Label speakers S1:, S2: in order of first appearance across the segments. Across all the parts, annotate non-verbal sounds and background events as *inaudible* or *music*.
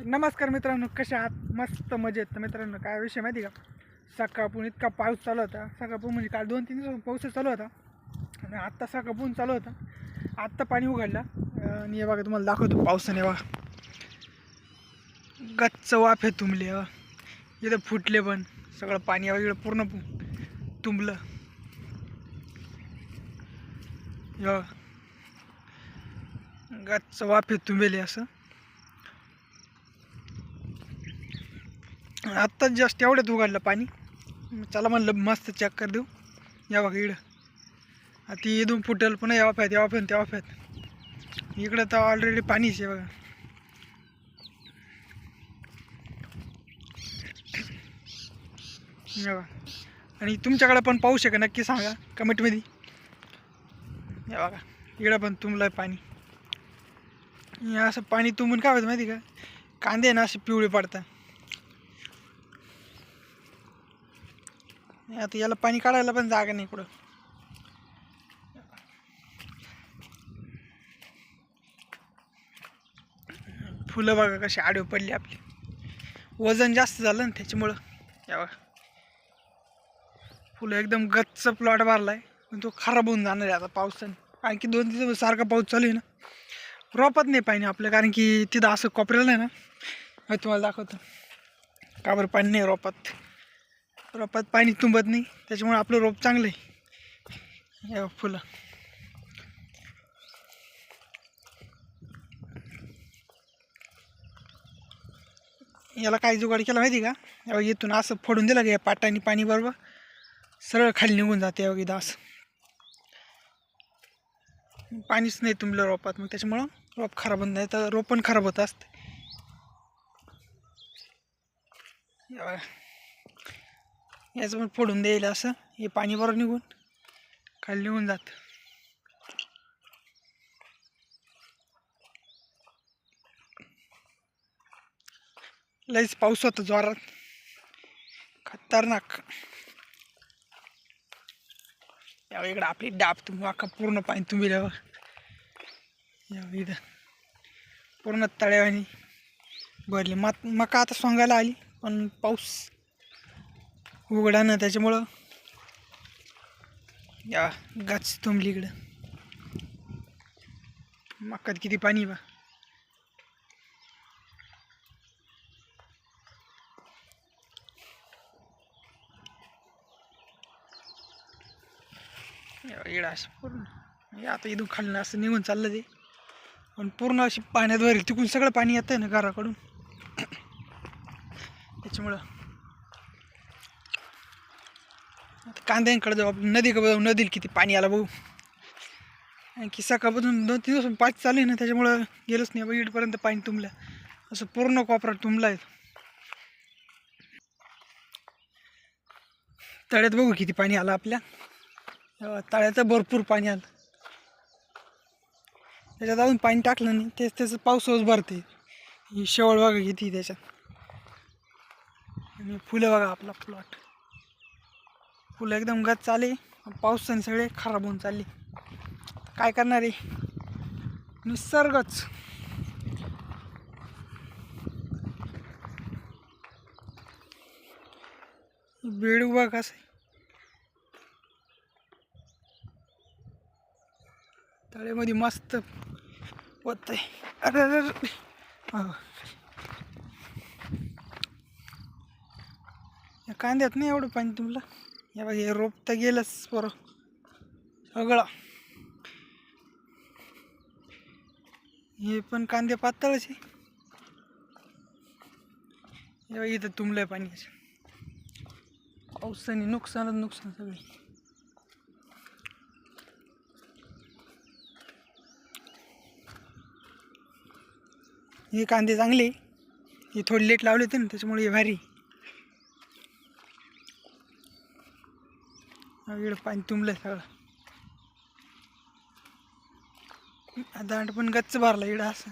S1: तर नमस्कार मित्रांनो कशा आहात? मस्त मजेत. तर मित्रांनो काय विषय माहिती का? सकाळपून इतका पाऊस चालू होता. सकाळपून म्हणजे काल दोन तीन दिवस पाऊस चालू होता. आणि आत्ता सकाळपून चालू होता. आत्ता पाणी उघडलं. आणि हे बघा तुम्हाला दाखवतो पावसाने बघा. गच्च वाफे तुंबले इथं फुटले पण. सगळं पाणी वगैरे पूर्ण तुंबलं. गच्च वाफे तुंबेले असं. आत्ताच जास्त एवढ्यात उघडलं पाणी. चला म्हणलं मस्त चेक कर देऊ. या बघा इकडं. आता ती इथून फुटेल पुन्हा या वाफ्यात या वाफ्यात त्या वाफ्यात इकडं तर ऑलरेडी पाणीच आहे बघा. हे आणि तुमच्याकडे पण पाऊस आहे का नक्की सांगा कमेंटमध्ये. या बघा. इकडं पण तुमला आहे पाणी असं पाणी तुंबून काय होतं माहिती का? कांदे ना असे पिवळे पडतात. आता याला पाणी काढायला पण जागा नाही कुठं. फुलं बघा कशी आडवे पडली आपली. वजन जास्त झालं ना त्याच्यामुळं. या बघा. फुलं एकदम गच्च प्लॉट भरलाय. पण तो खराब होऊन जाणार आहे आता पावसाने. कारण की दोन दिवस सारखा पाऊस चालू आहे ना. रोपात नाही पाणी आपलं कारण की तिथं असं कोपऱ्याला नाही ना. मी तुम्हाला दाखवतो. का बरं पाणी नाही रोपात. रोपात पाणी तुंबत नाही त्याच्यामुळे आपलं रोप चांगलं आहे. या फुलं. याला काय जुगाड केला माहिती का? यावं इथून असं फोडून दिलं का या पाटाने पाणी बरोबर? सरळ खाली निघून जाते यावं इथं असं. पाणीच नाही तुंबलं रोपात मग त्याच्यामुळं रोप खराब होत नाही. तर रोप पण खराब होत असते. याचं पण फोडून द्यायला असं. हे पाणी बरोबर निघून खाली निघून जात. लईच पाऊस होता जोरात. खतरनाक. या इकडं आपली डाब तुम्ही अख्खा पूर्ण पाणी तुम्ही या इथं. पूर्ण तळ्यावानी भरली. मत मका आता सोंगायला आली पण पाऊस उघडा ना त्याच्यामुळं. या गाच तुंबली इकडं. मकात किती पाणी बा. इडा इकडं असं पूर्ण. आता इथून खाल्लं असं निघून चाललं ते. पण पूर्ण अशी पाण्यात भरेल तिकडून सगळं पाणी येतं आहे ना घराकडून. *coughs* त्याच्यामुळं आता कांद्यांकडे जाऊ आपण नदीकडे जाऊ नदीला किती पाणी आलं बघू. आणखी की सकाळपासून दोन तीन दिवस पाच चालू आहे ना त्याच्यामुळं गेलंच नाही. बघ इथपर्यंत पाणी तुंबलं. असं पूर्ण कोपरा तुंबला आहे तळ्यात बघू किती पाणी आलं आपल्या. तळ्याचं भरपूर पाणी आलं. त्याच्यात अजून पाणी टाकलं नाही. तेच त्याचं पावसावर भरते. ही शेवळ बघा किती त्याच्यात. आणि फुलं बघा आपला प्लॉट फुलं एकदम गच चाले पावसाने सगळे खराब होऊन चालले. काय करणार आहे? निसर्गच. बेड उभा कसं आहे मस्त होत आहे अरे अरे. कांद्यात नाही एवढं पाणी तुमला? या बघ हे रोप तर गेलंच बरं सगळं. हे पण कांदे पातळच आहे. हे बघ इथं तुंबलंय पाणी. पावसाने नुकसानच नुकसान सगळे. हे कांदे चांगले हे थोडी लेट लावले होते ना त्याच्यामुळे हे भारी वेळ पाणी तुंबलं सगळं. दांड पण गच्च भरला इड असं.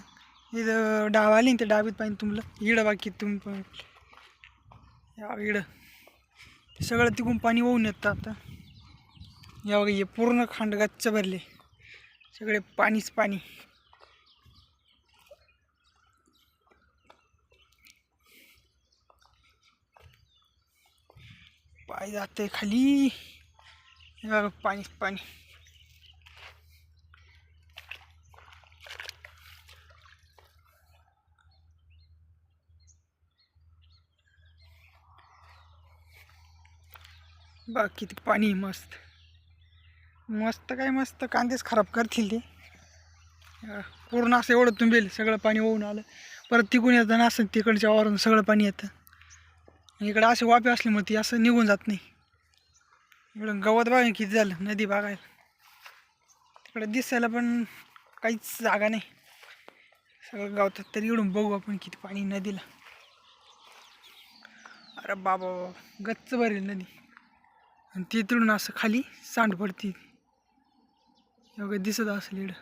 S1: इथं डाव आली ते डाबीत पाणी तुंबलं. इडं बाकी तुंब इडं. सगळं तिकून पाणी होऊन येतं आता. या बघा हे पूर्ण खांड गच्च भरले. सगळे पाणीच पाणी. पाय जाते खाली. पाणी पाणी बघ किती पाणी मस्त. मस्त काय मस्त कांदेच खराब करतील ते. पूर्ण असं एवढं तुंबेल सगळं पाणी होऊन आलं. परत तिकून येताना असं तिकडच्या वावरून सगळं पाणी येतं. इकडं असे वाफे असल्यामुळे ती असं निघून जात नाही. इकडं गवत बघा किती झालं नदी बघायला. तिकडे दिसायला पण काहीच जागा नाही. सगळं गावतात तरी इकडून बघू आपण किती पाणी नदीला. अरे बाबा बाबा, गच्च भरेल नदी. आणि ती तिकडून असं खाली सांड पडते. एवढं दिसत असेल इकडं.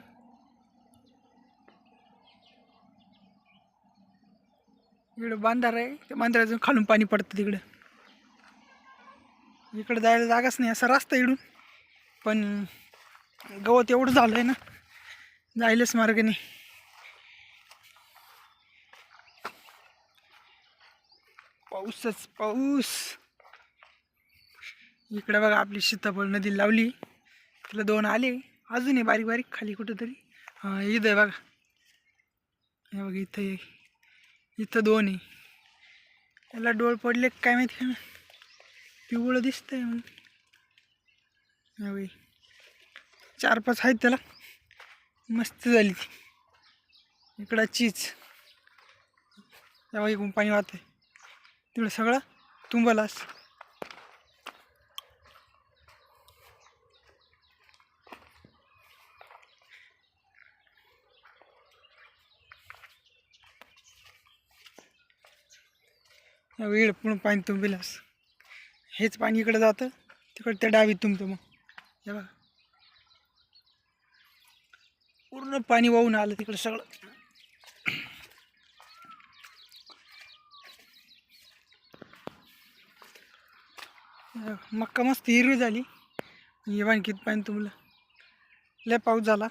S1: इकडं बांधार आहे त्या बांधारातून खालून पाणी पडतं तिकडं. इकडं जायला जागाच नाही असा रस्ता इकडून पण गवत एवढं झालं आहे ना जायलाच मार्ग नाही. पाऊसच पाऊस. इकडं बघा आपली सीताफळ नदी लावली. तिला दोन आले. अजून आहे बारीक बारीक खाली कुठंतरी. हां इथं आहे बघा. हे बघा इथं इथं दोन आहे. याला डोळ पडले काय माहिती का? पिवळं दिसतंय मग हे चार पाच आहेत त्याला. मस्त झाली ती. इकडं चीज. तेव्हा इकडून पाणी वाहतंय. तिकडं सगळं तुंबलास वेळ पूर्ण पाणी तुंबिलास हेच पाणी इकडं जातं तिकडं त्या डावीत तुमचं मग. हे बघा. पूर्ण पाणी वाहून आलं तिकडं सगळं. मक्का मस्त हिरवी झाली. हे पाणी किती पाणी तुम्हाला लय पाऊस झाला.